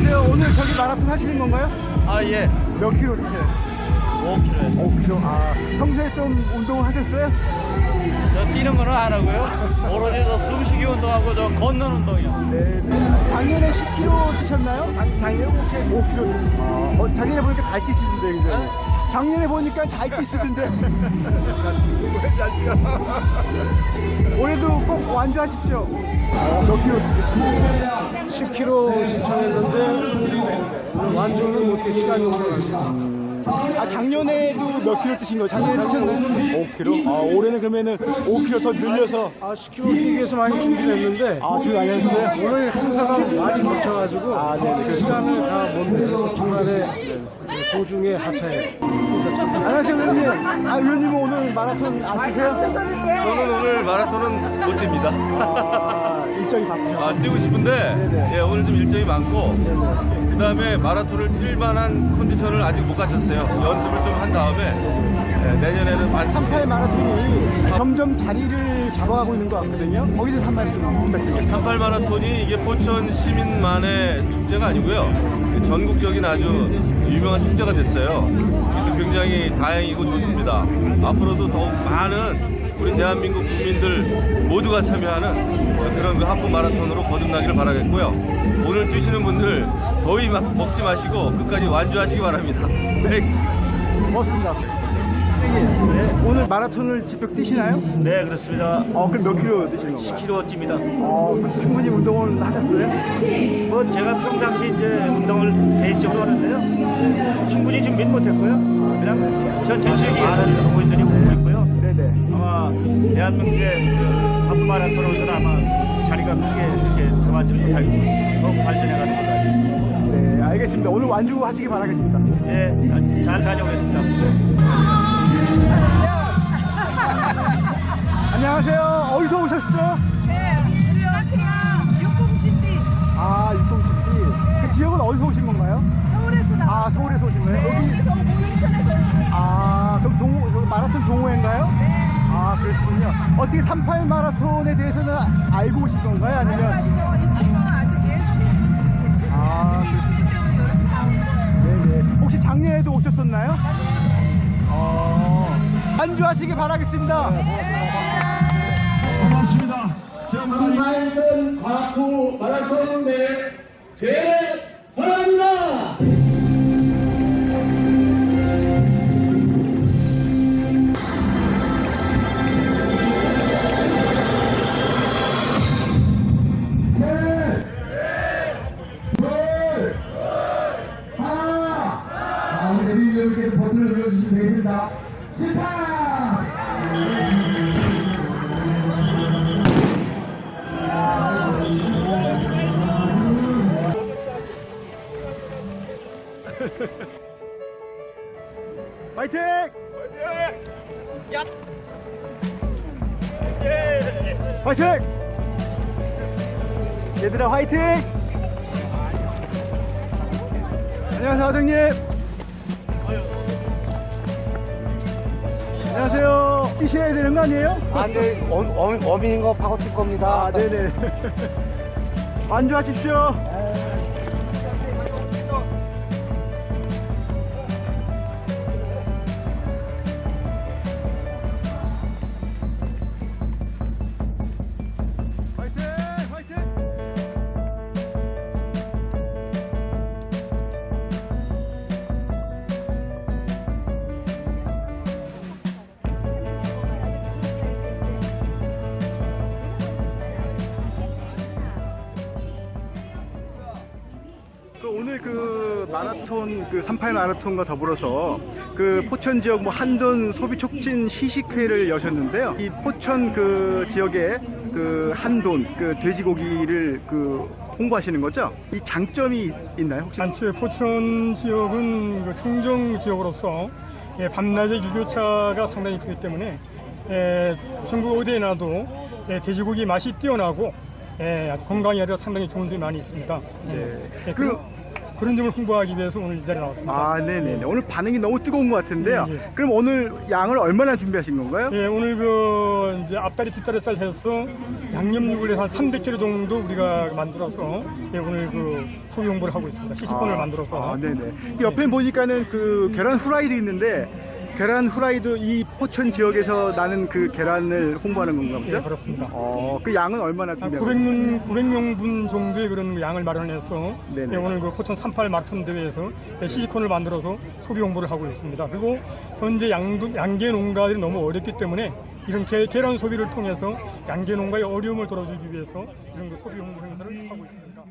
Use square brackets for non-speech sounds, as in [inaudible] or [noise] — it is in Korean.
안녕하세요. 오늘 저기 마라톤 하시는 건가요? 아, 예. 몇 킬로 뛰세요? 5km. 5킬로. 아, 평소에 좀 운동을 하셨어요? 저 뛰는 거는 안 하고요. 오로지 저 숨쉬기 운동하고 저 걷는 운동이요. 네. 네. 작년에 10킬로 뛰셨나요? 작, 작년에 5킬로. 5킬로. 아, 어, 작년에 보니까 잘 뛰시던데, 굉장히. 작년에 보니까 잘 뛰시던데. [laughs] 올해도 꼭 완주하십시오. 어, 몇 킬로 뛰셨어요? 10km 신청했는데 완주는 못해 시간이 없어요. 아, 작년에도 몇 킬로 뛰신 거예요? 작년에 뛰셨나요? 5킬로? 아, 올해는 그러면은 5킬로 더 늘려서. 아 10km 뛰기 위해서 많이 준비했는데 아, 지금 안 하셨어요? 오늘 행사가 많이 겹쳐가지고 아, 네네, 그래서. 시간을 다 못 내서 중간에 도중에 하차해. 안녕하세요, 의원님. 아, 의원님은 오늘 마라톤 안 뛰세요? 저는 오늘 마라톤은 못 뜁니다. 아, 일정이 바쁘셔. 아, 뛰고 싶은데 네네. 예, 오늘 좀 일정이 많고 네네. 그 다음에 마라톤을 뛸 만한 컨디션을 아직 못 갖췄어요. 연습을 좀 한 다음에 예, 내년에는 반드시 38 마라톤이 점점 자리를 잡아가고 있는 것 같거든요. 거기에 대해서 한 말씀 부탁드리겠습니다. 38 마라톤이 이게 포천 시민만의 축제가 아니고요. 전국적인 아주 유명한 축제가 됐어요. 그래서 굉장히 다행이고 좋습니다. 앞으로도 더욱 많은 우리 대한민국 국민들 모두가 참여하는 그런 그 하프 마라톤으로 거듭나기를 바라겠고요. 오늘 뛰시는 분들 더위 막 먹지 마시고 끝까지 완주하시기 바랍니다. [laughs] 네. 고맙습니다. 선생님, 오늘 마라톤을 직접 뛰시나요? 네 그렇습니다. 어, 그럼 몇 킬로 뛰시는 건가요? 10km 뜁니다. 어, 그럼 충분히 운동을 하셨어요? 뭐 제가 평상시 이제 운동을 개인적으로 하는데요. 네, 충분히 준비는 못했고요. 그냥 전체 세계에서 동호인들이 오고 있고요. 네네. 아마 대한민국의 그 하프 마라톤으로서는 아마 자리가 크게 이렇게 잡아지는 못하고 더욱 발전해가는 걸로 알고 있습니다. 네, 알겠습니다. 오늘 완주하시기 바라겠습니다. 네, 잘 다녀오겠습니다. [laughs] 안녕하세요. 어디서 오셨죠? 네, 우리 여자친구가 육공집디 아, 육동집디. 그 지역은 어디서 오신 건가요? 서울에서 나왔어요. 아, 서울에서 오신 거예요? 여기 서울에서 오고 인천에서 오고 아, 그럼 동호, 저 마라톤 동호회인가요? 아, 그러시군요. 어떻게 38 마라톤에 대해서는 알고 오신 건가요? 아니면? 이 친구가 아주 예술인 친구예요. 아, 그러시군요. 때문에 여럿이 나온 거예요. 네네. 혹시 작년에도 오셨었나요? 어, 안주하시기 바라겠습니다. 반갑습니다. 정말선 과구 마라톤 대회 스탑! 파이팅! 파이팅! 얘들아 화이팅! 안녕하세요 아드님 안녕하세요 뛰셔야 되는 거 아니에요? 아 근데 어민인 거 파고 뛸 겁니다. 아 네네 [laughs] 완주하십시오 마라톤 그 38 마라톤과 더불어서 그 포천 지역 뭐 한돈 소비 촉진 시식회를 여셨는데요. 이 포천 그 지역에 그 한돈 그 돼지고기를 그 홍보하시는 거죠? 이 장점이 있나요? 혹시? 단체 포천 지역은 그 청정 지역으로서 예, 밤낮의 일교차가 상당히 크기 때문에 예, 전국 어디에 나도 예, 돼지고기 맛이 뛰어나고 예, 건강에 아주 상당히 좋은 점이 많이 있습니다. 예, 예, 그그 런 점을 홍보하기 위해서 오늘 이 자리에 나왔습니다. 아, 네네네. 오늘 반응이 너무 뜨거운 것 같은데요. 예, 예. 그럼 오늘 양을 얼마나 준비하신 건가요? 예, 오늘 그 이제 앞다리 뒷다리 살 해서 양념육을 해서 한 300kg 정도 우리가 만들어서 예, 오늘 그 소비 홍보를 하고 있습니다. 시식권을 만들어서. 아, 네네. 이 옆에 보니까는 그 계란 후라이도 있는데 계란 후라이도 이 포천 지역에서 나는 그 계란을 홍보하는 건가 보죠? 예, 그렇습니다. 어, 그 양은 얼마나 한 준비하고 900명, 900명분 정도의 그런 양을 마련해서 네네. 예, 오늘 그 포천 38 마라톤 대회에서 예, 시식권을 만들어서 소비 홍보를 하고 있습니다. 그리고 현재 양, 양계 농가들이 너무 어렵기 때문에 이런 계, 계란 소비를 통해서 양계 농가의 어려움을 덜어주기 위해서 이런 그 소비 홍보 행사를 하고 있습니다.